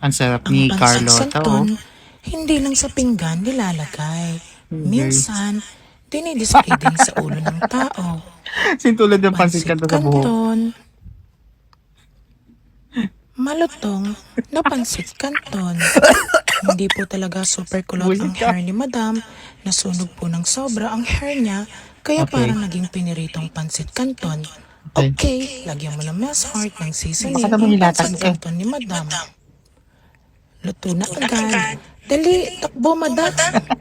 Ang sarap Ang ni Carlota, oh. hindi lang sa pinggan nilalagay. Minsan, dinidisplay din sa ulo ng tao. Sintulad ng pansit kanto sa buhok. canton. Malutong na pansit canton. Hindi po talaga super kulot ang hair ni Madam. Nasunog po ng sobra ang hair niya, kaya Okay. parang naging piniritong pansit canton. Okay. Okay, lagyan mo ng mess heart ng seasoning Baka naman ang nilatag pansit ka. canton ni Madam. Luto na agad. Dali, takbo madam.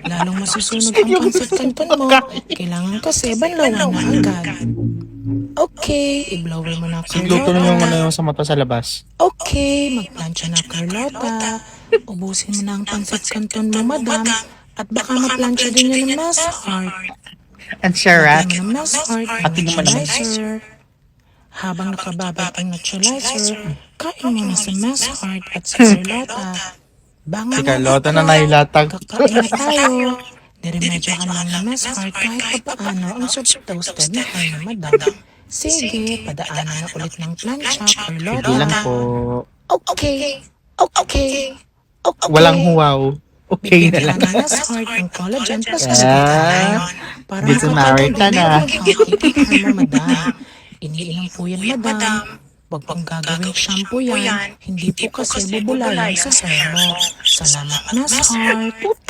Lalong masusunog ang pansit canton mo. Kailangan kasi banlawan na agad. Okay, i-blower mo na Sigluto na yung ano Carlota. yung sa mata sa labas. Okay, magplansya na Carlota. Ubusin mo na ang pansit canton mo, madam. At baka maplansya din yan ng mess heart. Mess heart ng At tingnan mo naman. Habang nakababad ang naturalizer, kain mo na sa mess heart at sa Carlota. Bangon Si Carlota na nailatag. Kakain na tayo. Niremedyo ka lang ng mess heart kahit pa paano ang soft toasted na ni madam. Sige, padaanan na ulit ng plancha, Carlota. Hindi lang po. Okay. Okay. Okay. Walang huwaw. Okay na Bibigyan lang. ng mess heart ng collagen plus Ah, vitamin para dito narita na. Healthy mo, madam. Iniinom po yan, madam. Huwag pong gagawing shampoo yan. Hindi po kasi bubulayan sa hair mo. Salamat, mess heart.